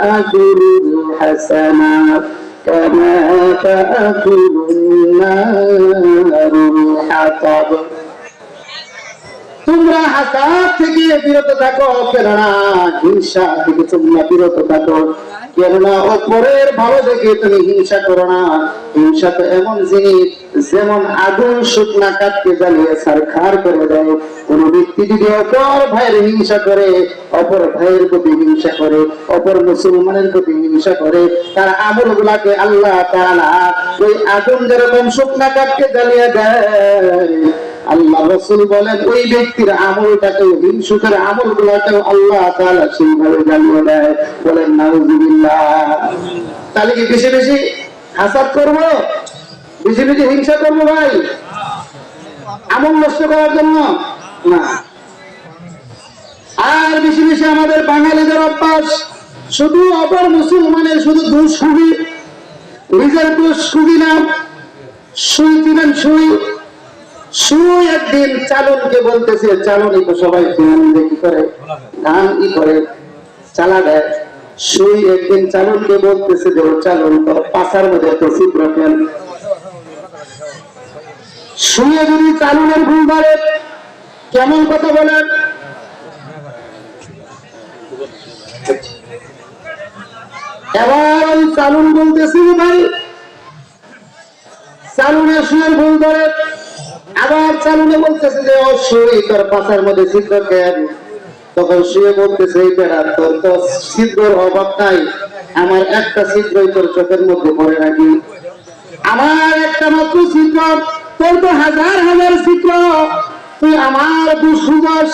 হাসাদা ইয়াকুলুল হাসানাত كما تأكل النار الحطب তোমরা হাসাদ থেকে বিরত থাকো কেননা হিংসা থেকে তোমরা বিরত থাকো কেননা অপরের ভালো দেখে তুমি হিংসা করো না হিংসা তো এমন জিনিস যেমন আগুন শুকনা কাঠকে জ্বালিয়ে সারখার করে দেয় কোন অপর ভাইয়ের হিংসা করে, অপর ভাইয়ের প্রতি হিংসা করে, অপর মুসলমানের প্রতি হিংসা করে। তার আমল গুলাকে আল্লাহ তাআলা ওই আগুন যেরকম শুকনা জ্বালিয়ে দেয়, আল্লাহ রসুল বলেন, ওই ব্যক্তির আমলটাকে হিংসুকের আমল গুলাকেও আল্লাহ তাআলা সেইভাবে দেয়। বলেন, নাউজুবিল্লাহ। তাহলে কি বেশি বেশি করব? বেশি বেশি হিংসা করব ভাই? আমল নষ্ট করার জন্য? না। বেশি আমাদের বাঙালিদের অভ্যাস। শুধু অপর মুসলমানের, শুধু খুবই নিজের না। সুই দিবেন সুই সুই একদিন চালনকে বলতেছে চালন তো সবাই ধান কি করে? করে? চালা দেয়। সুই একদিন চালনকে বলতেছে যে চালন তোর পাশার মধ্যে তো শুয়ে যদি চালনের ভুল ধরে কেমন কথা বলেন? এবার ওই চালুন বলতেছি ভাই চালুনে শুয়ের ভুল ধরে। আবার চালুনে বলতেছে যে, ও তোর পাশার মধ্যে ছিদ্র তখন শুয়ে বলতেছে, এই বেড়া তোর তো ছিদ্রর অভাব নাই। আমার একটা ছিদ্রই তোর চোখের মধ্যে পড়ে নাকি? আমার একটা মাত্র ছিদ্র, তোর তো হাজার হাজার ছিদ্র। তুই আমার দুঃসুবাস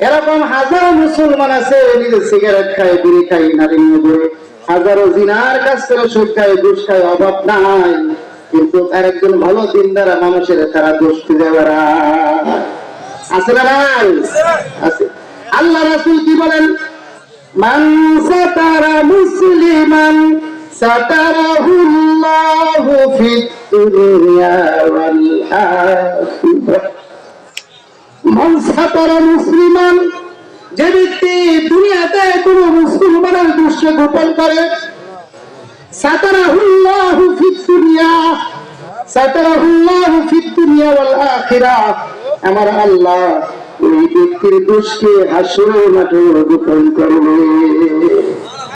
এরকম হাজারো মুসলমান আছে নিজে সিগারেট খায়, বিড়ি খাই নারী নিয়ে হাজারো জিনার কাছ থেকে সুদ খায়, ঘুষ খায়, অভাব নাই। কিন্তু তার একজন ভালো দিনদারা মানুষের তারা দোষ খুঁজে আছে না নাই? আছে। আল্লাহ রাসূল কি বলেন? মান সাতারা মুসলিমান সাতারাহুল্লাহু ফিদ দুনিয়া ওয়াল আখিরাহ। মান সাতারা মুসলিমান। যে ব্যক্তি দুনিয়াতে কোন মুসলমানের দৃশ্য গোপন করে আমার আল্লাহ ওই ব্যক্তির দোষকে হাসরের মাঠে গোপন করবে।